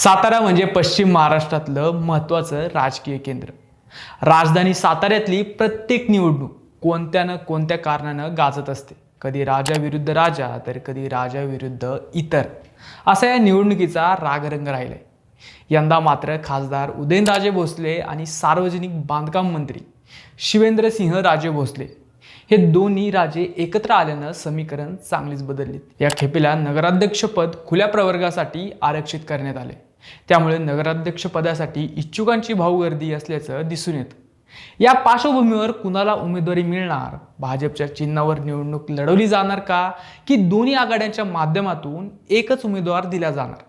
सातारा म्हणजे पश्चिम महाराष्ट्रातलं महत्त्वाचं राजकीय केंद्र. राजधानी साताऱ्यातली प्रत्येक निवडणूक कोणत्या ना कोणत्या कारणानं गाजत असते? कधी राजा विरुद्ध राजा तर कधी राजा विरुद्ध इतर. असा या निवडणुकीचा रागरंग राहिलाय. यंदा मात्र खासदार उदयनराजे भोसले आणि सार्वजनिक बांधकाम मंत्री शिवेंद्रसिंह राजे भोसले हे दोन्ही राजे एकत्र आल्यानं समीकरण चांगलीच बदललीत. या खेपेला नगराध्यक्षपद खुल्या प्रवर्गासाठी आरक्षित करण्यात आले त्यामुळे नगराध्यक्षपदासाठी इच्छुकांची भाऊगर्दी असल्याचं दिसून येतं. या पार्श्वभूमीवर कुणाला उमेदवारी मिळणार? भाजपच्या चिन्हावर निवडणूक लढवली जाणार का? की दोन्ही आघाड्यांच्या माध्यमातून एकच उमेदवार दिला जाणार?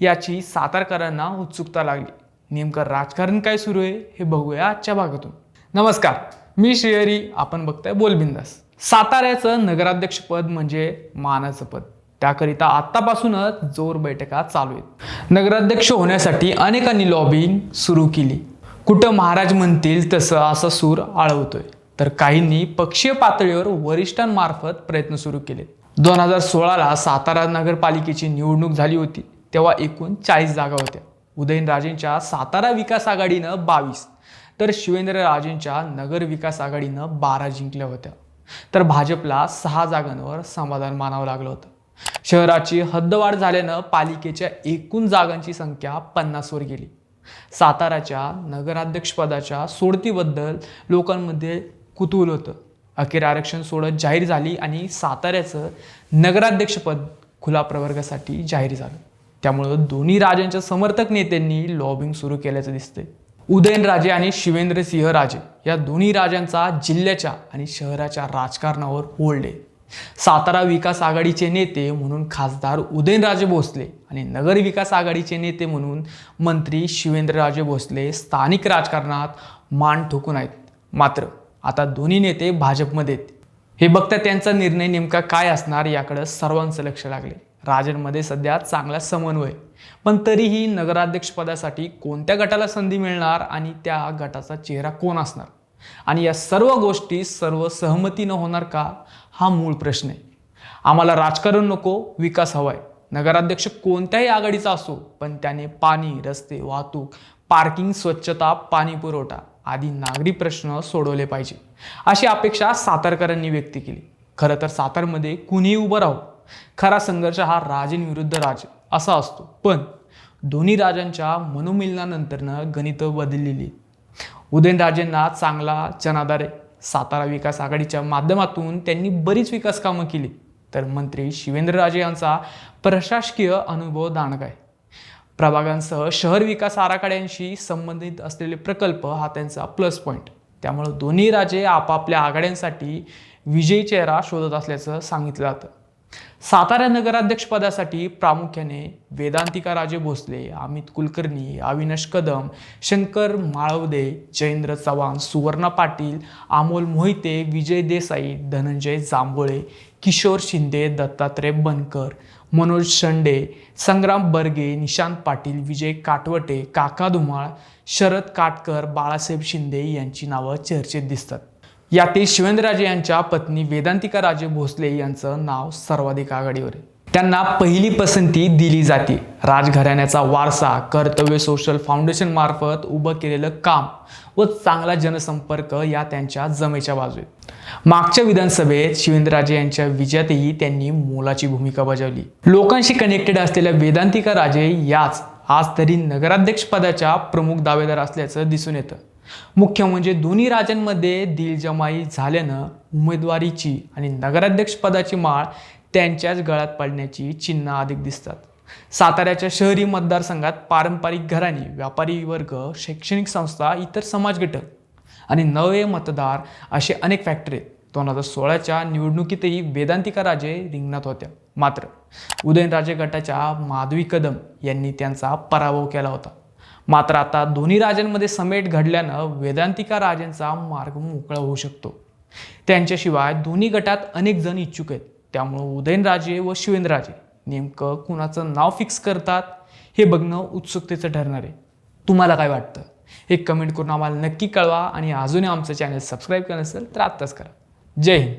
याची सातारकरांना उत्सुकता लागली. नेमकं राजकारण काय सुरू आहे हे बघूया आजच्या भागातून. नमस्कार मी श्रीहरी आपण बघताय बोलबिंदास. साताऱ्याचं नगराध्यक्षपद म्हणजे मानाचं पद. त्याकरिता आत्तापासूनच जोर बैठका चालू आहेत. नगराध्यक्ष होण्यासाठी अनेकांनी लॉबिंग सुरू केली. कुठं महाराज म्हणतील तसं असा सूर आळवतोय. तर काहींनी पक्षीय पातळीवर वरिष्ठांमार्फत प्रयत्न सुरू केले. दोन हजार सोळाला सातारा नगरपालिकेची निवडणूक झाली होती. तेव्हा एकूण चाळीस जागा होत्या. उदयनराजेंच्या सातारा विकास आघाडीनं बावीस. तर शिवेंद्रराजेंच्या नगर विकास आघाडीनं बारा जिंकल्या होत्या. तर भाजपला सहा जागांवर समाधान मानावं लागलं होतं. शहराची हद्दवाढ झाल्यानं पालिकेच्या एकूण जागांची संख्या पन्नासवर गेली. साताराच्या नगराध्यक्षपदाच्या सोडतीबद्दल लोकांमध्ये कुतूहल होतं. अखेर आरक्षण सोडत जाहीर झाली आणि साताऱ्याचं नगराध्यक्षपद खुला प्रवर्गासाठी जाहीर झालं. त्यामुळं दोन्ही राजांच्या समर्थक नेत्यांनी लॉबिंग सुरू केल्याचं दिसतंय. उदयनराजे आणि शिवेंद्रसिंह राजे या दोन्ही राजांचा जिल्ह्याच्या आणि शहराच्या राजकारणावर होल्ड आहे सातारा विकास आघाडीचे नेते म्हणून खासदार उदयनराजे भोसले आणि नगर विकास आघाडीचे नेते म्हणून मंत्री शिवेंद्रराजे भोसले स्थानिक राजकारणात मान ठोकून आहेत. मात्र आता दोन्ही नेते भाजपमध्ये आहेत. हे बघता त्यांचा निर्णय नेमका काय असणार याकडं सर्वांचं लक्ष लागले. राजांमध्ये सध्या चांगला समन्वय पण तरीही नगराध्यक्षपदासाठी कोणत्या गटाला संधी मिळणार आणि त्या गटाचा चेहरा कोण असणार? आणि या सर्व गोष्टी सर्व सहमतीनं होणार का? हा मूळ प्रश्न आहे. आम्हाला राजकारण नको विकास हवाय. नगराध्यक्ष कोणत्याही आघाडीचा असो पण त्याने पाणी रस्ते वाहतूक पार्किंग स्वच्छता पाणी पुरवठा आदी नागरी प्रश्न सोडवले पाहिजे. अशी अपेक्षा सातारकरांनी व्यक्त केली. खरं तर सातारमध्ये कुणीही उभं राहो. खरा संघर्ष हा राजेंविरुद्ध राज असा असतो. पण दोन्ही राजांच्या मनोमिलनानंतरनं गणितं बदललेली. उदयनराजेंना चांगला जनाधार सातारा विकास आघाडीच्या माध्यमातून त्यांनी बरीच विकास कामं केली. तर मंत्री शिवेंद्रराजे यांचा प्रशासकीय अनुभव दांडगा आहे. प्रभागांसह शहर विकास आराखड्यांशी संबंधित असलेले प्रकल्प हा त्यांचा प्लस पॉईंट त्यामुळं दोन्ही राजे आपापल्या आघाड्यांसाठी विजयी चेहरा शोधत असल्याचं सांगितलं जातं. सातारा नगराध्यक्षपदासाठी प्रामुख्याने वेदांतिका राजे भोसले अमित कुलकर्णी अविनाश कदम शंकर माळवदे जयेंद्र चव्हाण सुवर्णा पाटील अमोल मोहिते विजय देसाई धनंजय जांभोळे किशोर शिंदे दत्तात्रय बनकर मनोज शंडे संग्राम बर्गे निशांत पाटील विजय काटवटे काका धुमाळ शरद काटकर बाळासाहेब शिंदे यांची नावं चर्चेत दिसतात. यातील शिवेंद्रराजे यांच्या पत्नी वेदांतिका राजे भोसले यांचं नाव सर्वाधिक आघाडीवर आहे. त्यांना पहिली पसंती दिली जाते. राजघराण्याचा वारसा कर्तव्य सोशल फाउंडेशन मार्फत उभं केलेलं काम व चांगला जनसंपर्क या त्यांच्या जमेच्या बाजू आहेत मागच्या विधानसभेत शिवेंद्रराजे यांच्या विजयातही त्यांनी मोलाची भूमिका बजावली. लोकांशी कनेक्टेड असलेल्या वेदांतिका राजे याच आज तरी नगराध्यक्षपदाच्या प्रमुख दावेदार असल्याचं दिसून येतं. मुख्य म्हणजे दोन्ही राजांमध्ये दिलजमाई झाल्यानं उमेदवारीची आणि नगराध्यक्षपदाची माळ त्यांच्याच गळ्यात पडण्याची चिन्ह अधिक दिसतात. साताऱ्याच्या शहरी मतदारसंघात पारंपरिक घराणी व्यापारी वर्ग शैक्षणिक संस्था इतर समाज घटक आणि नवे मतदार असे अनेक फॅक्टर आहेत. दोन हजार सोळाच्या निवडणुकीतही वेदांतिका राजे रिंगणात होत्या. मात्र उदयनराजे गटाच्या माधवी कदम यांनी त्यांचा पराभव केला होता. मात्र आता दोन्ही राजांमध्ये समेट घडल्यानं वेदांतिका राजांचा मार्ग मोकळा होऊ शकतो. त्यांच्याशिवाय दोन्ही गटात अनेक जण इच्छुक आहेत. त्यामुळं उदयनराजे व शिवेंद्रराजे नेमकं कुणाचं नाव फिक्स करतात हे बघणं उत्सुकतेचं ठरणार आहे. तुम्हाला काय वाटतं? हे कमेंट करून आम्हाला नक्की कळवा आणि अजूनही आमचं चॅनल सबस्क्राईब केलं असेल तर आत्ताच करा. जय हिंद.